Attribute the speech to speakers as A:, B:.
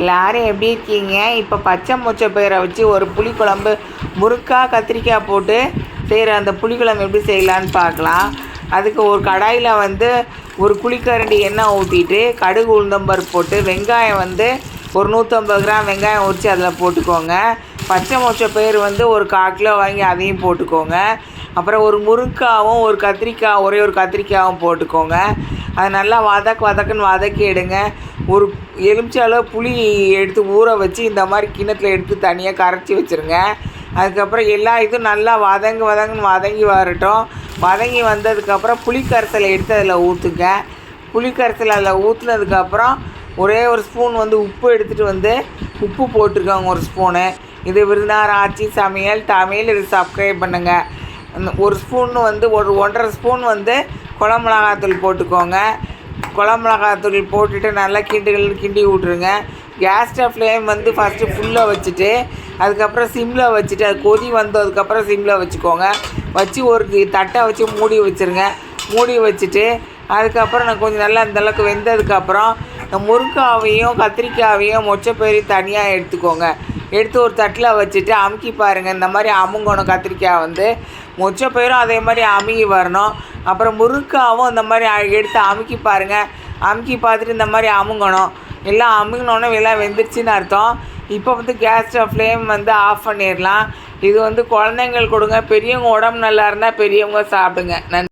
A: எல்லாரும் எப்படி இருக்கீங்க? இப்போ பச்சை மொச்சை பயிரை வச்சு ஒரு புளிக்குழம்பு முறுக்காய் கத்திரிக்காய் போட்டு செய்கிற அந்த புளிக்குழம்பு எப்படி செய்யலான்னு பார்க்கலாம். அதுக்கு ஒரு கடாயில் வந்து ஒரு குழிக்கரண்டி எண்ணெய் ஊற்றிட்டு கடுகு உளுந்தம்பருப்பு போட்டு வெங்காயம் வந்து ஒரு நூற்றம்பது கிராம் வெங்காயம் உரித்து அதில் போட்டுக்கோங்க. பச்சை மொச்சை பயிர் வந்து ஒரு கால் கிலோ வாங்கி அதையும் போட்டுக்கோங்க. அப்புறம் ஒரு முருங்காவும் ஒரு கத்திரிக்காய் ஒரே ஒரு கத்திரிக்காயும் போட்டுக்கோங்க. அது நல்லா வதக்கு வதக்குன்னு வதக்கி எடுங்க. ஒரு எலுமிச்சை அளவு புளி எடுத்து ஊற வச்சு இந்த மாதிரி கிண்ணத்தில் எடுத்து தனியாக கரைச்சி வச்சுருங்க. அதுக்கப்புறம் எல்லா இதுவும் நல்லா வதங்கு வதங்குன்னு வதங்கி வரட்டும். வதங்கி வந்ததுக்கப்புறம் புளிக்கரைசலை எடுத்து அதில் ஊற்றுங்க புளிக்கரைசலை அதில் ஊற்றுனதுக்கப்புறம் ஒரே ஒரு ஸ்பூன் வந்து உப்பு எடுத்துகிட்டு வந்து உப்பு போட்டிருக்காங்க ஒரு ஸ்பூனு. இது விருந்தார் ஆச்சி சமையல் தமிழ் இது சப்ஸ்கிரைப் பண்ணுங்கள் ஒரு ஸ்பூன் வந்து ஒரு ஒன்றரை ஸ்பூன் வந்து குழம்பு போட்டுக்கோங்க. குழம்புளகாத்தூள் போட்டுட்டு நல்லா கிண்டுகள் கிண்டி விட்ருங்க கேஸ் ஸ்டவ் ஃப்ளேம் வந்து ஃபஸ்ட்டு ஃபுல்லாக வச்சுட்டு அதுக்கப்புறம் சிம்மில் வச்சுட்டு அது கொதி வந்ததுக்கப்புறம் சிம்மில் வச்சுக்கோங்க. வச்சு ஒரு தட்டை வச்சு மூடி வச்சுருங்க. மூடி வச்சுட்டு அதுக்கப்புறம் நான் கொஞ்சம் நல்லா அந்தளவுக்கு வெந்ததுக்கப்புறம் இந்த முருங்காவையும் கத்திரிக்காவையும் மொச்சப்பயிரையும் தனியாக எடுத்துக்கோங்க. எடுத்து ஒரு தட்டில் வச்சுட்டு அமுக்கி பாருங்கள் இந்த மாதிரி அமுங்கணும் கத்திரிக்காய் வந்து. மொச்சப்பயிரும் அதே மாதிரி அமுங்கி வரணும். அப்புறம் முருங்காவும் இந்த மாதிரி அ- எடுத்து அமுக்கி பாருங்கள் அமுக்கி பார்த்துட்டு இந்த மாதிரி அமுங்கணும். எல்லாம் அமுங்கினோன்னே எல்லாம் வெந்துருச்சுன்னு அர்த்தம். இப்போ வந்து கேஸ் ஃப்ளேம் வந்து ஆஃப் பண்ணிடலாம். இது வந்து குழந்தைங்களுக்கு கொடுங்க. பெரியவங்க உடம்பு நல்லா இருந்தால் பெரியவங்க சாப்பிடுங்க. நன்றி.